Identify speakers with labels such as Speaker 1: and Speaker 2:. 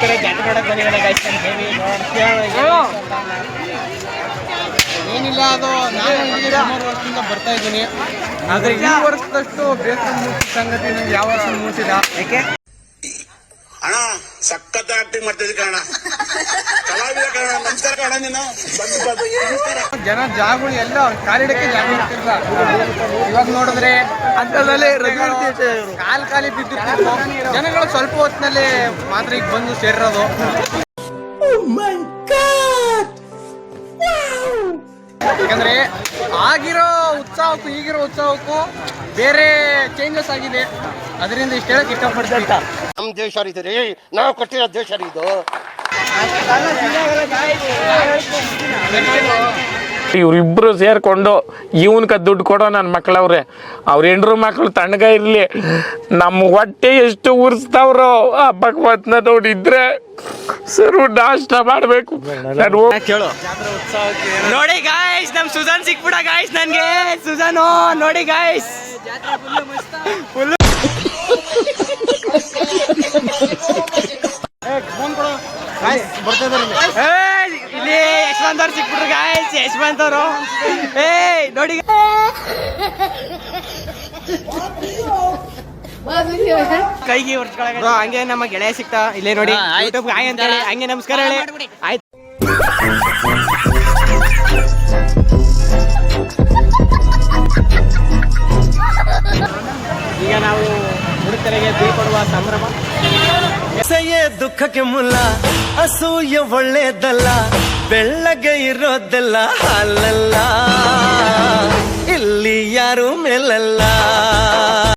Speaker 1: ನಮಸ್ಕಾರ ಜಾತ್ರೆ ನೋಡಕ್ ಬಂದಿದ್ದಾನೆ ಗೈಸ್ ನಮ್ಮ ಹೇವಿ
Speaker 2: ಏನಿಲ್ಲ ಅದು ನಾನು ಮೂರು ವರ್ಷದಿಂದ ಬರ್ತಾ ಇದ್ದೀನಿ. ಆದ್ರೆ ಈ ವರ್ಷದಷ್ಟು ಬೇಸರ ಮೂರ್ತಿ ಸಂಗತಿ ನಂಗೆ ಯಾವ ವರ್ಷ ಮೂಡಿಸಿದ
Speaker 1: ಯಾಕೆ?
Speaker 3: ಸಖತ್ ಆಕ್ಟಿಂಗ್ ಮಾಡ್ತಿದ್ದೆ ಕಾರಣ. ಕಲಾವಿದ ಕಾರಣ ನಮಸ್ಕಾರ ಕಣ ನೀನು. ಬಂದು ಬಂದು ನಮಸ್ಕಾರ?
Speaker 2: ಜನ ಜಾಗಗಳು ಎಲ್ಲ ಕಾಲಿಡಕ್ಕೆ ಜಾಗ ಇರ್ತಿಲ್ಲ ಇವಾಗ ನೋಡಿದ್ರೆ ಅಂತದಲ್ಲಿ ಕಾಲ್ ಕಾಲಿ ಬಿದ್ದಿರ್ತಿತ್ತು ಜನಗಳು ಸ್ವಲ್ಪ ಹೊತ್ತಿನಲ್ಲಿ ಮಾತ್ರ ಈಗ ಬಂದು ಸೇರಿರೋದು. ಯಾಕಂದ್ರೆ ಆಗಿರೋ ಉತ್ಸಾಹಕ್ಕೂ ಈಗಿರೋ ಉತ್ಸಾಹಕ್ಕೂ ಬೇರೆ ಚೇಂಜಸ್ ಆಗಿದೆ. ಅದರಿಂದ ಇಷ್ಟ ಇಷ್ಟಪಡ್ತಾ ಇಷ್ಟಪಡ್ತೀನಿ.
Speaker 4: ನಮ್ ದೇಶ ಇದು ರೀ ನಾವು ಕೊಟ್ಟಿರೋ ದೇಶ ರೀ ಇದು.
Speaker 5: ಇವ್ರಿಬ್ರು ಸೇರ್ಕೊಂಡು ಇವನ್ಕ ದುಡ್ಡು ಕೊಡೋ ನನ್ನ ಮಕ್ಳವ್ರೆ. ಅವ್ರ ಹೆಂಡ್ರು ಮಕ್ಳು ತಣ್ಣಗ ಇರ್ಲಿ. ನಮ್ಮ ಹೊಟ್ಟೆ ಎಷ್ಟು ಉರ್ಸ್ತಾವ್ರೋ ಆ ಭಗವತ್ನ ನೋಡಿದ್ರೆ ಸರು ನಾಷ್ಟ ಮಾಡ್ಬೇಕು. ನಾನು
Speaker 1: ಕೇಳು. ನೋಡಿ ಗಾಯ್ಸ್ ನಮ್ ಸುಜಾನ್ ಸಿಕ್ಬಿಡ ಗಾಯ್ಸ್ ನನ್ಗೆ. ಸುಜಾನು ನೋಡಿ ಗಾಯ್ಸ್ ಇಲ್ಲಿ ಯಶವಂತ್ ಅವ್ರು ಸಿಕ್ಬಿಟ್ರು ಗಾಯ್ಸ್ ಯಶವಂತ್ ಅವರು. ಏಯ್ ನೋಡಿ. ಕೈಗೆ ಹೊರ್ಸ್ಕೊಳಕ ಹಂಗೆ ನಮ್ಮ ಗೆಳೆಯ ಸಿಕ್ತಾ. ಇಲ್ಲೇ ನೋಡಿ ಯೂಟ್ಯೂಬ್ ಹಾಯ್ ಅಂತ ಹೇಳಿ ಹಂಗೆ ನಮಸ್ಕಾರ ಹೇಳಿ. ಆಯ್ತು. ಈಗ ನಾವು ಹುಡುಕರಿಗೆ ಬೀಳ್ಕೊಡುವ ಸಂಭ್ರಮ.
Speaker 6: ದುಃಖಕ್ಕೆ ಮುಲ್ಲ ಅಸೂಯ ಒಳ್ಳೇದಲ್ಲ ಬೆಳ್ಳಗೆ ಇರೋದೆಲ್ಲ ಅಲ್ಲಲ್ಲ. ಇಲ್ಲಿ ಯಾರು ಮೇಲಲ್ಲ.